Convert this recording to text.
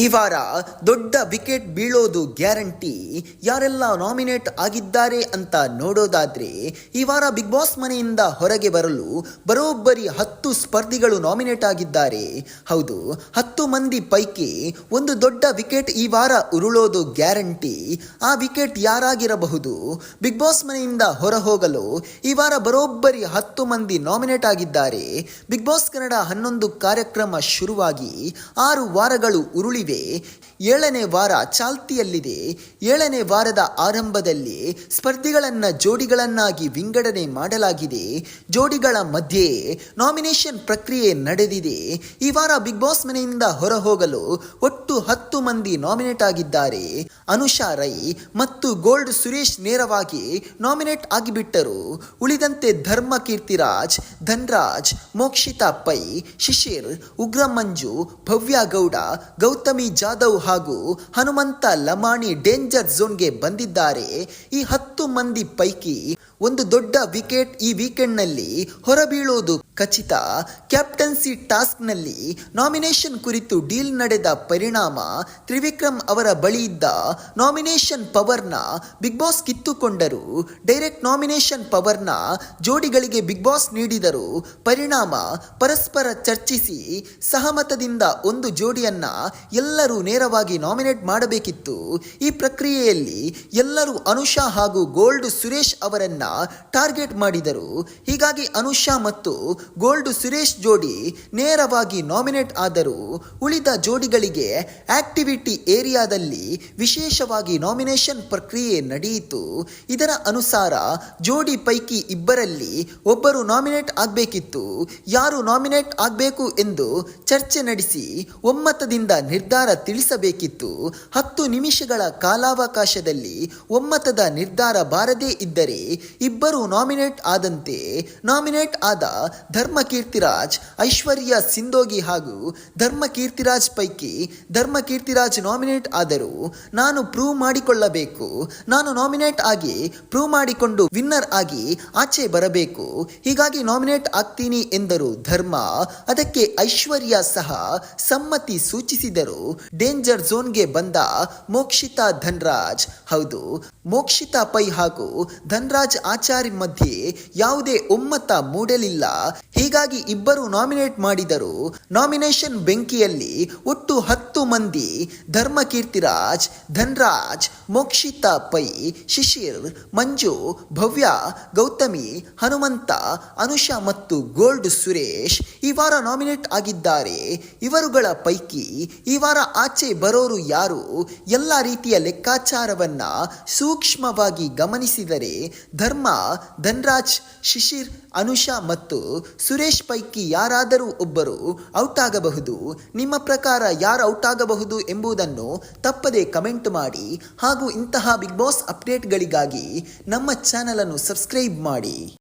ಈ ವಾರ ದೊಡ್ಡ ವಿಕೆಟ್ ಬೀಳೋದು ಗ್ಯಾರಂಟಿ. ಯಾರೆಲ್ಲ ನಾಮಿನೇಟ್ ಆಗಿದ್ದಾರೆ ಅಂತ ನೋಡೋದಾದ್ರೆ, ಈ ವಾರ ಬಿಗ್ ಬಾಸ್ ಮನೆಯಿಂದ ಹೊರಗೆ ಬರಲು ಬರೋಬ್ಬರಿ ಹತ್ತು ಸ್ಪರ್ಧಿಗಳು ನಾಮಿನೇಟ್ ಆಗಿದ್ದಾರೆ. ಹೌದು, ಹತ್ತು ಮಂದಿ ಪೈಕಿ ಒಂದು ದೊಡ್ಡ ವಿಕೆಟ್ ಈ ವಾರ ಉರುಳೋದು ಗ್ಯಾರಂಟಿ. ಆ ವಿಕೆಟ್ ಯಾರಾಗಿರಬಹುದು? ಬಿಗ್ ಬಾಸ್ ಮನೆಯಿಂದ ಹೊರ ಹೋಗಲು ಈ ವಾರ ಬರೋಬ್ಬರಿ ಹತ್ತು ಮಂದಿ ನಾಮಿನೇಟ್ ಆಗಿದ್ದಾರೆ. ಬಿಗ್ ಬಾಸ್ ಕನ್ನಡ ಹನ್ನೊಂದು ಕಾರ್ಯಕ್ರಮ ಶುರುವಾಗಿ ಆರು ವಾರಗಳು ಉರುಳಿವೆ. ಏಳನೇ ವಾರ ಚಾಲ್ತಿಯಲ್ಲಿದೆ. ಏಳನೇ ವಾರದ ಆರಂಭದಲ್ಲಿ ಸ್ಪರ್ಧಿಗಳನ್ನು ಜೋಡಿಗಳನ್ನಾಗಿ ವಿಂಗಡಣೆ ಮಾಡಲಾಗಿದೆ. ಜೋಡಿಗಳ ಮಧ್ಯೆ ನಾಮಿನೇಷನ್ ಪ್ರಕ್ರಿಯೆ ನಡೆದಿದೆ. ಈ ವಾರ ಬಿಗ್ ಬಾಸ್ ಮನೆಯಿಂದ ಹೊರ ಹೋಗಲು ಒಟ್ಟು ಹತ್ತು ಮಂದಿ ನಾಮಿನೇಟ್ ಆಗಿದ್ದಾರೆ. ಅನುಷಾ ರೈ ಮತ್ತು ಗೋಲ್ಡ್ ಸುರೇಶ್ ನೇರವಾಗಿ ನಾಮಿನೇಟ್ ಆಗಿಬಿಟ್ಟರು. ಉಳಿದಂತೆ ಧರ್ಮ ಕೀರ್ತಿರಾಜ್ ಧನ್ರಾಜ್, ಮೋಕ್ಷಿತಾ ಪೈ, ಶಿಶಿರ್ ಉಗ್ರ ಮಂಜು ಭವ್ಯ ಗೌಡ, ಗೌತಮಿ ಜಾಧವ್ ಹಾಗೂ ಹನುಮಂತ ಲಮಾಣಿ ಡೇಂಜರ್ ಝೋನ್ಗೆ ಬಂದಿದ್ದಾರೆ. ಈ ಹತ್ತು ಮಂದಿ ಪೈಕಿ ಒಂದು ದೊಡ್ಡ ವಿಕೆಟ್ ಈ ವೀಕೆಂಡ್ನಲ್ಲಿ ಹೊರಬೀಳೋದು ಖಚಿತ, ಕ್ಯಾಪ್ಟನ್ಸಿ ಟಾಸ್ಕ್ನಲ್ಲಿ ನಾಮಿನೇಷನ್ ಕುರಿತು ಡೀಲ್ ನಡೆದ ಪರಿಣಾಮ ತ್ರಿವಿಕ್ರಮ್ ಅವರ ಬಳಿ ಇದ್ದ ನಾಮಿನೇಷನ್ ಪವರ್ನ ಬಿಗ್ ಬಾಸ್ ಕಿತ್ತುಕೊಂಡರು. ಡೈರೆಕ್ಟ್ ನಾಮಿನೇಷನ್ ಪವರ್ನ ಜೋಡಿಗಳಿಗೆ ಬಿಗ್ ಬಾಸ್ ನೀಡಿದರು. ಪರಿಣಾಮ ಪರಸ್ಪರ ಚರ್ಚಿಸಿ ಸಹಮತದಿಂದ ಒಂದು ಜೋಡಿಯನ್ನ ಎಲ್ಲರೂ ನೇರವಾಗಿ ನಾಮಿನೇಟ್ ಮಾಡಬೇಕಿತ್ತು. ಈ ಪ್ರಕ್ರಿಯೆಯಲ್ಲಿ ಎಲ್ಲರೂ ಅನುಷಾ ಹಾಗೂ ಗೋಲ್ಡ್ ಸುರೇಶ್ ಅವರನ್ನ ಟಾರ್ಗೆಟ್ ಮಾಡಿದರು. ಹೀಗಾಗಿ ಅನುಷಾ ಮತ್ತು ಗೋಲ್ಡ್ ಸುರೇಶ್ ಜೋಡಿ ನೇರವಾಗಿ ನಾಮಿನೇಟ್ ಆದರೂ ಉಳಿದ ಜೋಡಿಗಳಿಗೆ ಆಕ್ಟಿವಿಟಿ ಏರಿಯಾದಲ್ಲಿ ವಿಶೇಷವಾಗಿ ನಾಮಿನೇಷನ್ ಪ್ರಕ್ರಿಯೆ ನಡೆಯಿತು. ಇದರ ಅನುಸಾರ ಜೋಡಿ ಪೈಕಿ ಇಬ್ಬರಲ್ಲಿ ಒಬ್ಬರು ನಾಮಿನೇಟ್ ಆಗಬೇಕಿತ್ತು. ಯಾರು ನಾಮಿನೇಟ್ ಆಗಬೇಕು ಎಂದು ಚರ್ಚೆ ನಡೆಸಿ ಒಮ್ಮತದಿಂದ ನಿರ್ಧಾರ ತಿಳಿಸಬೇಕಿತ್ತು. ಹತ್ತು ನಿಮಿಷಗಳ ಕಾಲಾವಕಾಶದಲ್ಲಿ ಒಮ್ಮತದ ನಿರ್ಧಾರ ಬಾರದೇ ಇದ್ದರೆ ಇಬ್ಬರು ನಾಮಿನೇಟ್ ಆದಂತೆ ನಾಮಿನೇಟ್ ಆದ ಧರ್ಮಕೀರ್ತಿರಾಜ್, ಐಶ್ವರ್ಯ ಸಿಂಧೋಗಿ ಹಾಗೂ ಧರ್ಮಕೀರ್ತಿರಾಜ್ ಪೈಕಿ ಧರ್ಮ ಕೀರ್ತಿರಾಜ್ ನಾಮಿನೇಟ್ ಆದರೂ ನಾನು ಪ್ರೂವ್ ಮಾಡಿಕೊಳ್ಳಬೇಕು. ನಾನು ನಾಮಿನೇಟ್ ಆಗಿ ಪ್ರೂವ್ ಮಾಡಿಕೊಂಡು ವಿನ್ನರ್ ಆಗಿ ಆಚೆ ಬರಬೇಕು. ಹೀಗಾಗಿ ನಾಮಿನೇಟ್ ಆಗ್ತೀನಿ ಎಂದರು ಧರ್ಮ. ಅದಕ್ಕೆ ಐಶ್ವರ್ಯ ಸಹ ಸಮ್ಮತಿ ಸೂಚಿಸಿದರು. ಡೇಂಜರ್ ಝೋನ್ಗೆ ಬಂದ ಮೋಕ್ಷಿತಾ ಧನ್ರಾಜ್. ಹೌದು ಮೋಕ್ಷಿತಾ ಪೈ ಹಾಗೂ ಧನ್ರಾಜ್ ಆಚಾರಿ ಮಧ್ಯೆ ಯಾವುದೇ ಒಮ್ಮತ ಮೂಡಲಿಲ್ಲ. ಹೀಗಾಗಿ ಇಬ್ಬರು ನಾಮಿನೇಟ್ ಮಾಡಿದರು. ನಾಮಿನೇಷನ್ ಬೆಂಕಿಯಲ್ಲಿ ಒಟ್ಟು ಹತ್ತು ಮಂದಿ ಧರ್ಮ ಕೀರ್ತಿರಾಜ್ ಧನ್ರಾಜ್, ಮೋಕ್ಷಿತಾ ಪೈ, ಶಿಶಿರ್, ಮಂಜು, ಭವ್ಯ, ಗೌತಮಿ, ಹನುಮಂತ, ಅನುಷಾ ಮತ್ತು ಗೋಲ್ಡ್ ಸುರೇಶ್ ಈ ವಾರ ನಾಮಿನೇಟ್ ಆಗಿದ್ದಾರೆ. ಇವರುಗಳ ಪೈಕಿ ಈ ವಾರ ಆಚೆ ಬರೋರು ಯಾರು? ಎಲ್ಲ ರೀತಿಯ ಲೆಕ್ಕಾಚಾರವನ್ನ ಸೂಕ್ಷ್ಮವಾಗಿ ಗಮನಿಸಿದರೆ ಧರ್ಮ, ಧನ್ರಾಜ್, ಶಿಶಿರ್, ಅನುಷಾ ಮತ್ತು ಸುರೇಶ್ ಪೈಕಿ ಯಾರಾದರೂ ಒಬ್ಬರು ಔಟ್ ಆಗಬಹುದು ನಿಮ್ಮ ಪ್ರಕಾರ ಯಾರು ಔಟ್ ಆಗಬಹುದು ಎಂಬುದನ್ನು ತಪ್ಪದೆ ಕಮೆಂಟ್ ಮಾಡಿ ಹಾಗೂ ಇಂತಹ ಬಿಗ್ ಬಾಸ್ ಅಪ್ಡೇಟ್ಗಳಿಗಾಗಿ ನಮ್ಮ ಚಾನಲನ್ನು ಸಬ್ಸ್ಕ್ರೈಬ್ ಮಾಡಿ.